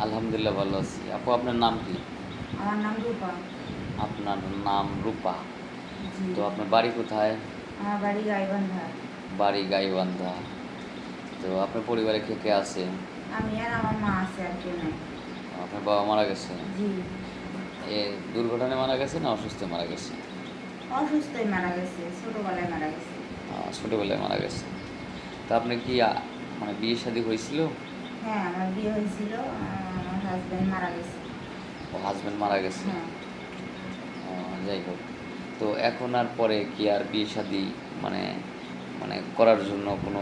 আলহামদুলিল্লাহ ভালো আছি। আপু আপনার নাম কি? আমার নাম রূপা। আপনার নাম রূপা। তো আপনার বাড়ি কোথায়? আমার বাড়ি গাইবান্ধা। বাড়ি গাইবান্ধা। তো আপনার পরিবারে কে কে আছে? আমি আর আমার মা আছে আর। কেউ নাই আপনার বাবা মারা গেছে? জি। এ দুর্ঘটনায় মারা গেছে না অসুস্থ মারা গেছে? অসুস্থই মারা গেছে ছোটোবেলায় মারা গেছে। ছোটবেলায় মারা গেছে। তো আপনি কি মানে বিয়ে শাদী হয়েছিল? হ্যাঁ আমার বিয়ে হয়েছিল আমার হাজব্যান্ড মারা গেছে। ও হাজব্যান্ড মারা গেছে? হ্যাঁ। যাই হোক। তো এখন আর পরে কি আর বিয়ে শাদী মানে মানে করার জন্য কোনো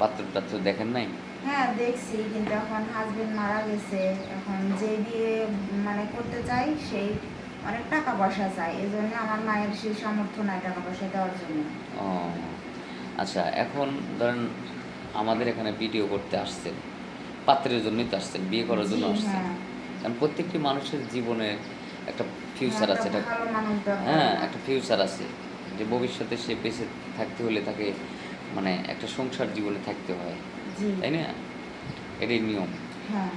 পাত্র টাত্র দেখেন নাই? হ্যাঁ দেখছি কিন্তু এখন হাজবেন্ড মারা গেছে। এখন যে বিয়ে মানে করতে চাই সেই অনেক টাকা পয়সা চাই এই জন্য আমার মায়ের সেই সামর্থ্য নাই টাকা পয়সা দেওয়ার জন্য। ও আচ্ছা এখন ধরেন আমাদের এখানে ভিডিও করতে আসছেন পাত্রের জন্যই তো আসছেন বিয়ে করার জন্য আসছেন। হ্যাঁ। কারণ প্রত্যেকটি মানুষের জীবনে একটা ফিউচার আছে এটা। হ্যাঁ একটা ফিউচার আছে। যে ভবিষ্যতে সে বেঁচে থাকতে হলে তাকে মানে একটা সংসার জীবনে থাকতে হয়। তাই না? এটাই নিয়ম। হ্যাঁ।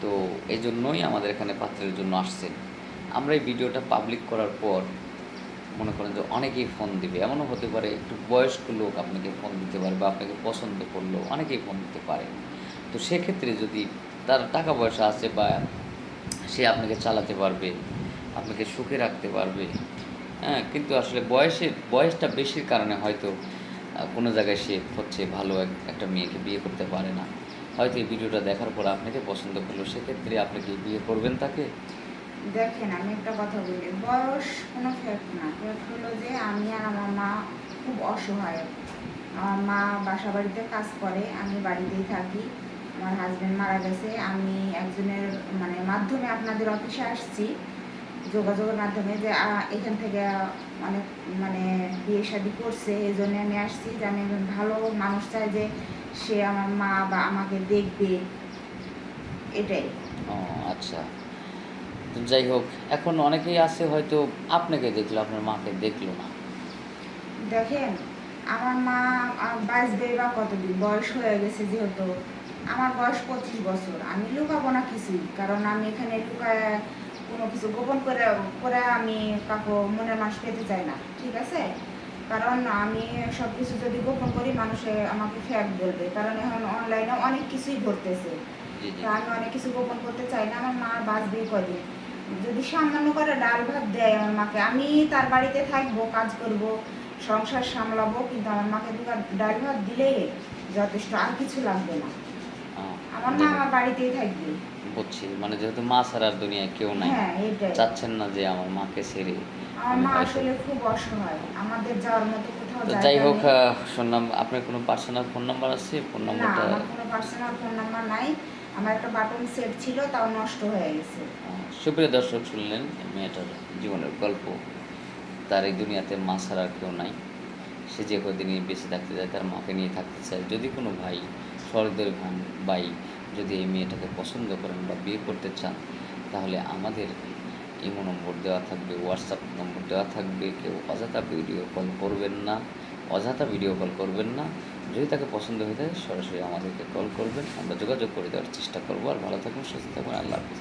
তো এই জন্যই আমাদের এখানে পাত্রের জন্য আসছেন। আমরা এই ভিডিওটা পাবলিক করার পর মনে করেন যে অনেকেই ফোন দিবে। এমনও হতে পারে একটু বয়স্ক লোক আপনাকে ফোন দিতে পারে বা আপনাকে পছন্দ করল, অনেকেই ফোন দিতে পারে। তো সেক্ষেত্রে যদি তার টাকা পয়সা আছে বা সে আপনাকে চালাতে পারবে, আপনাকে সুখে রাখতে পারবে হ্যাঁ কিন্তু আসলে বয়সের বয়সটা বেশির কারণে হয়তো কোনো জায়গায় সে হচ্ছে ভালো এক- একটা মেয়েকে বিয়ে করতে পারে না। হয়তো এই ভিডিওটা দেখার পর আপনাকে পছন্দ করল, সেক্ষেত্রে আপনি কি বিয়ে করবেন তাকে? দেখেন, আমি একটা কথা বলি, বয়স কোনো ফ্যাক্ট না। ফ্যাক্ট হলো যে আমি আর আমার মা খুব অসহায়। আমার মা বাসা বাড়িতে কাজ করে, আমি বাড়িতেই থাকি। আমার হাজব্যান্ড মারা গেছে, আমি একজনের মানে মাধ্যমে আপনাদের অফিসে আসছি, যোগাযোগের মাধ্যমে যে এখান থেকে অনেক মানে বিয়ে শাদি করছে এই জন্য আমি আসছি। যে আমি একজন ভালো মানুষ চাই যে সে আমার মা বা আমাকে দেখবে। এটাই। আচ্ছা। তো যাই হোক এখন অনেকেই আছে হয়তো আপনাকে দেখল আপনার মাকে দেখল না। দেখেন আমার মা আহ, বাঁচবে বা কতদিন বয়স হয়ে গেছে যেহেতু আমার বয়স পঁচিশ বছর। আমি লুকাবো না কিছুই কারণ আমি এখানে লুকায় কোনো কিছু গোপন করে করে আমি কাকু মনের মানুষ পেতে চাই না ঠিক আছে? কারণ আমি সব কিছু যদি গোপন করি মানুষে আমাকে ফ্যাক বলবে কারণ এখন অনলাইনে অনেক কিছুই ঘটতেছে জি আমি অনেক কিছু গোপন করতে চাই না আমার মা বাঁচবেই কদিন। যদি সামান্য করে ডাল ভাত দেয় আমার মাকে আমি তার বাড়িতে থাকব কাজ করব সংসার সামলাবো কিন্তু আমার মাকে দুটো ডাল ভাত দিলেই যথেষ্ট আর কিছু লাগবে না। আমার মা আমার বাড়িতেই থাকবে। বুঝছি মানে যেহেতু মা ছাড়ার দুনিয়ায় কেউ নাই হ্যাঁ চাচ্ছেন না যে আমার মাকে ছেড়ে আমার মা আসলে খুব অসহায় আমাদের যাওয়ার মতো কোথাও তো যাই হোক শুনলাম আপনার কোনো পার্সোনাল ফোন নাম্বার আছে? ফোন না নাম্বারটা আমার কোনো পার্সোনাল ফোন নাম্বার নাই। আমার একটা বাটন সেট ছিল, তাও নষ্ট হয়ে গেছে। সুপ্রিয় দর্শক শুনলেন মেয়েটার জীবনের গল্প। তার এই দুনিয়াতে মা ছাড়া কেউ নাই। সে যে কদিনই বেঁচে থাকতে চায়, তার মাকে নিয়ে থাকতে চায়। যদি কোনো ভাই, সহৃদয় ভান, ভাই যদি এই মেয়েটাকে পছন্দ করেন বা বিয়ে করতে চান, তাহলে আমাদের ইমো নম্বর দেওয়া থাকবে, হোয়াটসঅ্যাপ নম্বর দেওয়া থাকবে। কেউ অযথা ভিডিও কল করবেন না। অযথা ভিডিও কল করবেন না। যদি তাকে পছন্দ হয়ে থাকে, সরাসরি আমাদেরকে কল করবেন। আমরা যোগাযোগ করে দেওয়ার চেষ্টা করব। আর ভালো থাকুন সুস্থ থাকুন আল্লাহ হাফিজ।